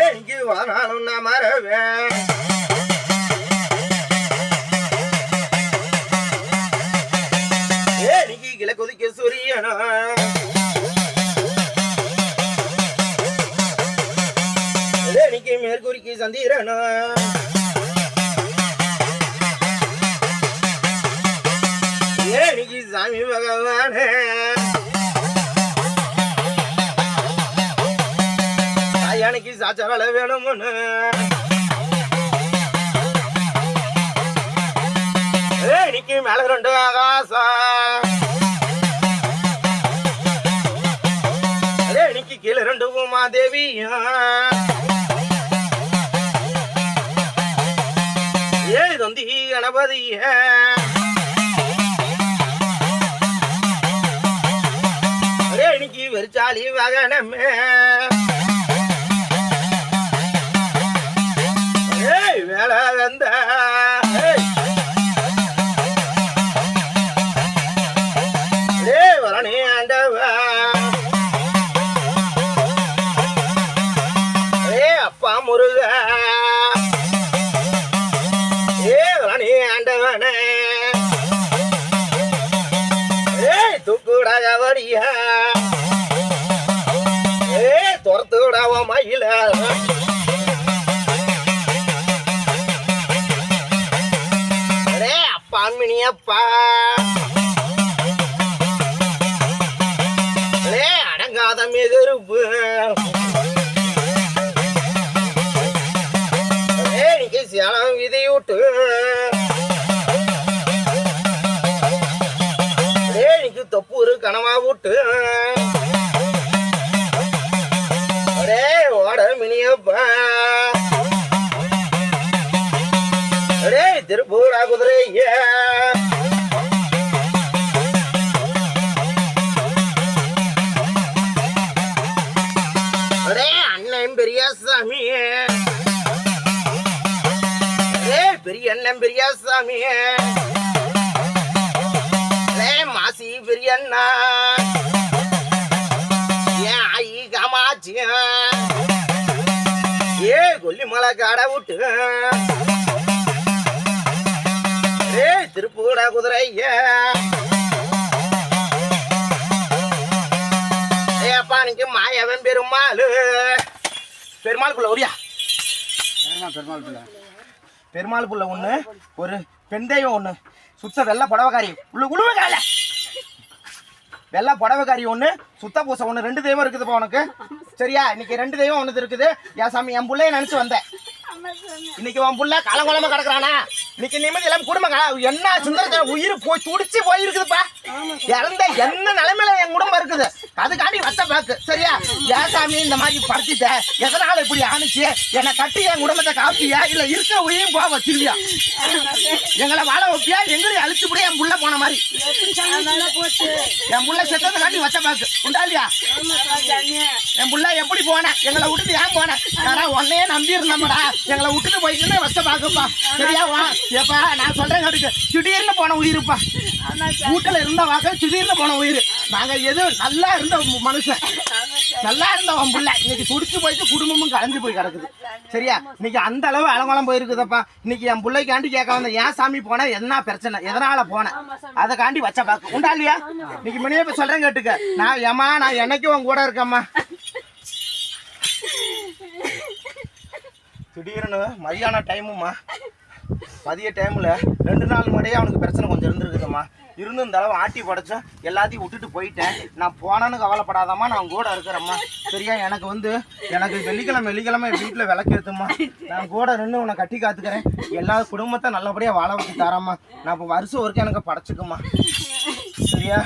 ஏனிக்கு வானாலும் நான் மறவேன் ஏனிக்கு கிழக்குதிக்க சூரியனா? ஏனிக்கு மேற்குறிக்கு சந்திரனா? ஏனிக்கு சாமி பகவானே. எனக்கு சாச்சாரால வேணும்னு ஏனிக்கு மேல ரெண்டு ஆகாசம். ஏனிக்கு கீழே ரெண்டு உமாதேவியா ஏ தொந்தி கணபதிய. வேலை வந்த ஏய் ஏய் வரணி ஆண்டவா. ஏய் அப்பா முருக. ஏய் வரணி ஆண்டவனே. ஏய் தூக்குடா கவடியா ஏய் துரத்துடா மயில அப்பா அடங்காத மிகருப்பு சேலம் விதையூட்டு. விட்டு அடே தொப்பூரு கனவா விட்டு அடே ஓட மினியப்பா. திருப்பூரா குதிரையா. அடே அண்ணன் பெரியசாமி. அடே பெரிய அண்ணன் பெரியசாமி. அடே மாசி பெரிய அண்ணா. ஏன் ஆயி காமாச்சி ஏ கொல்லிமலை காடை விட்டு. ஏய் திருப்பூடா குதிரையா. ஏய் அப்பா நீங்க மாயவன் பெருமாள். பெருமாள் புள்ள ஒரியா பெருமாள் பிள்ளை. பெருமாள் புள்ள ஒண்ணு ஒரு பெண் தெய்வம் ஒண்ணு. சுத்த வெள்ளை புடவைக்காரி. உள்ள உழுவக்கால வெள்ளை புடவைக்காரி ஒண்ணு சுத்த பூசை ஒண்ணு. ரெண்டு தெய்வம் இருக்குதுப்பா உனக்கு. சரியா? இன்னைக்கு ரெண்டு தெய்வம் ஒண்ணு இருக்குது. என் சாமி என் புள்ளைய நினைச்சு வந்தேன். இன்னைக்கு உன் புள்ள கலங்கோலமா கிடக்குறானா? இன்னைக்கு நிம்மதி இல்லாம குடும்பம் என்ன சுந்தர உயிர் போய் துடிச்சு போயிருக்குதுப்பா. இறந்த என்ன நிலைமையில என் குடும்பம் இருக்குது? அதுக்காண்டி வச்ச பாக்கு சரியா? ஏன் சாமி இந்த மாதிரி படுத்திட்ட. எதனால இப்படி ஆணுச்சு? என்னை கட்டி என் குடும்பத்தை காப்பியா? இல்ல இருக்கிற உயிரும் போக வச்சிருவியா எங்களை வாழ வைப்பியா? எங்களையும் அழிச்சு கூட என் புள்ள போன மாதிரி? என் புள்ள செத்ததுக்காண்டி வச்ச பாக்கு உண்டா இல்லையா? என் புள்ள எப்படி போன? எங்களை விட்டுட்டு ஏன் போன? யாரா உன்னையே நம்பி இருந்தோம்டா எங்களை விட்டுட்டு போயிட்டு வச்ச பாக்குப்பா சரியா வா. ஏப்பா நான் சொல்றேன் கேட்டுக்கு. திடீர்னு போன உயிருப்பா. வீட்டுல இருந்த வாக்க திடீர்னு போன உயிர். நாங்க எது நல்லா இருந்த மனுஷன். நல்லா இருந்த உன் புள்ள. இன்னைக்கு துடிச்சு போயிட்டு குடும்பமும் கலைஞ்சு போய் கிடக்குது. சரியா? இன்னைக்கு அந்த அளவு அலங்கோலம் போயிருக்குதப்பா. இன்னைக்கு என் பிள்ளைக்காண்டி கேட்க வந்த ஏன் சாமி போன? என்ன பிரச்சனை? எதனால போனேன் அதை காண்டி வச்ச பாக்கு உண்டா இல்லையா? இன்னைக்கு மணியே இப்ப சொல்றேன் கேட்டுக்க. நான் ஏமா நான் என்னைக்கும் உன் கூட இருக்கேம்மா. திடீர்னு மதியான டைமும்மா மதிய டைமில் ரெண்டு நாள் முன்னாடியே அவனுக்கு பிரச்சனை கொஞ்சம் இருந்திருக்குதும்மா. இருந்து இந்த அளவு ஆட்டி படைச்சோம் எல்லாத்தையும் விட்டுட்டு போயிட்டேன். நான் போனான்னு கவலைப்படாதம்மா நான் கூட இருக்கிறேம்மா. சரியா? எனக்கு வந்து எனக்கு வெள்ளிக்கிழமை வெள்ளிக்கிழமை வீட்டில் விளக்கேற்றுமா நான் கூட நின்று உன்னை கட்டி காத்துக்கிறேன். எல்லா குடும்பத்தை நல்லபடியாக வாழ வச்சு தரேம்மா. நான் இப்போ வருஷம் வரைக்கும் எனக்கு படைச்சிக்குமா சரியா?